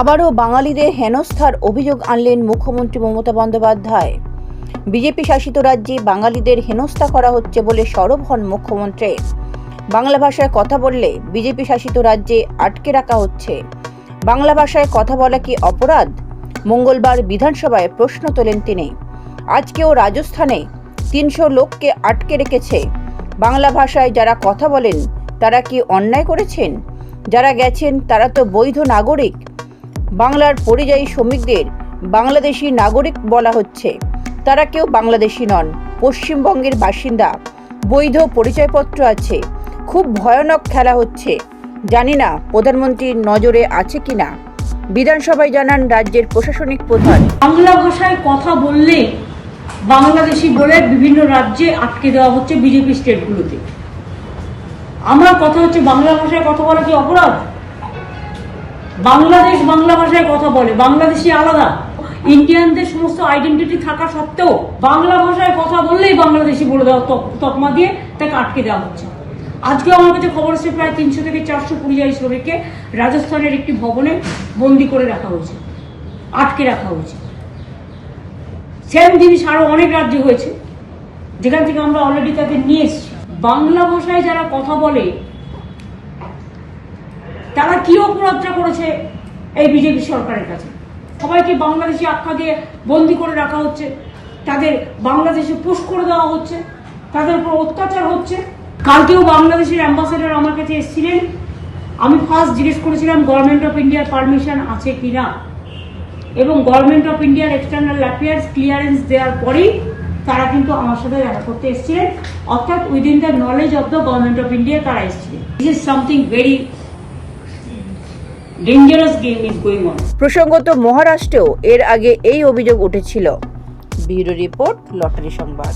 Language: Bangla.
আবারও বাঙালিদের হেনস্থার অভিযোগ আনলেন মুখ্যমন্ত্রী মমতা বন্দ্যোপাধ্যায়। বিজেপি শাসিত রাজ্যে বাঙালিদের হেনস্থা করা হচ্ছে বলে সরব হন মুখ্যমন্ত্রী। বাংলা ভাষায় কথা বললে বিজেপি শাসিত রাজ্যে আটকে রাখা হচ্ছে। বাংলা ভাষায় কথা বলা কি অপরাধ? মঙ্গলবার বিধানসভায় প্রশ্ন তোলেন তিনি। আজকেও রাজস্থানে তিনশো লোককে আটকে রেখেছে। বাংলা ভাষায় যারা কথা বলেন, তারা কি অন্যায় করেছেন? যারা গেছেন, তারা তো বৈধ নাগরিক। বাংলার পরিযায়ী শ্রমিকদের বাংলাদেশি নাগরিক বলা হচ্ছে। তারা কেউ বাংলাদেশি নন, পশ্চিমবঙ্গের বাসিন্দা। বৈধ পরিচয়পত্র আছে। খুব ভয়ানক খেলা হচ্ছে। জানি না প্রধানমন্ত্রীর নজরে আছে কিনা। বিধানসভায় জানান রাজ্যের প্রশাসনিক প্রধান। বাংলা ভাষায় কথা বললে বাংলাদেশি বলে বিভিন্ন রাজ্যে আটকে দেওয়া হচ্ছে বিজেপি স্টেটগুলোতে। আমার কথা হচ্ছে বাংলা ভাষায় কথা বলা কি অপরাধ? বাংলাদেশ বাংলা ভাষায় কথা বলে বাংলাদেশি আলাদা। ইন্ডিয়ানদের সমস্ত আইডেন্টিটি থাকা সত্ত্বেও বাংলা ভাষায় কথা বললেই বাংলাদেশি বলে দেওয়া তক- তকমা দিয়ে তাকে আটকে দেওয়া হচ্ছে। আজকে আমার কাছে খবর এসেছে প্রায় তিনশো থেকে চারশো পরিযায়ী শ্রমিককে রাজস্থানের একটি ভবনে বন্দি করে রাখা হয়েছে, আটকে রাখা হয়েছে। সেম জিনিস আরও অনেক রাজ্যে হয়েছে, যেখান থেকে আমরা অলরেডি তাদের নিয়ে এসেছি। বাংলা ভাষায় যারা কথা বলে কি অপরাধটা করেছে এই বিজেপি সরকারের কাছে? সবাইকে বাংলাদেশি আখ্যা দিয়ে বন্দি করে রাখা হচ্ছে। তাদের বাংলাদেশে পুশ করে দেওয়া হচ্ছে। তাদের উপর অত্যাচার হচ্ছে। কালকেও বাংলাদেশের অ্যাম্বাসেডর আমার কাছে এসেছিলেন। আমি ফার্স্ট জিজ্ঞেস করেছিলাম গভর্নমেন্ট অফ ইন্ডিয়ার পারমিশন আছে কি না? এবং গভর্নমেন্ট অফ ইন্ডিয়ার এক্সটার্নাল অ্যাফেয়ার্স ক্লিয়ারেন্স দেওয়ার পরেই তারা কিন্তু আমার সাথে দেখা করতে এসেছিলেন। অর্থাৎ within the knowledge of the government of India তারা এসেছিলেন। This is something very dangerous game is going on প্রসঙ্গত, মহারাষ্ট্রেও এর আগে এই অভিযোগ উঠেছিল। ব্যুরো রিপোর্ট, লটারি সংবাদ।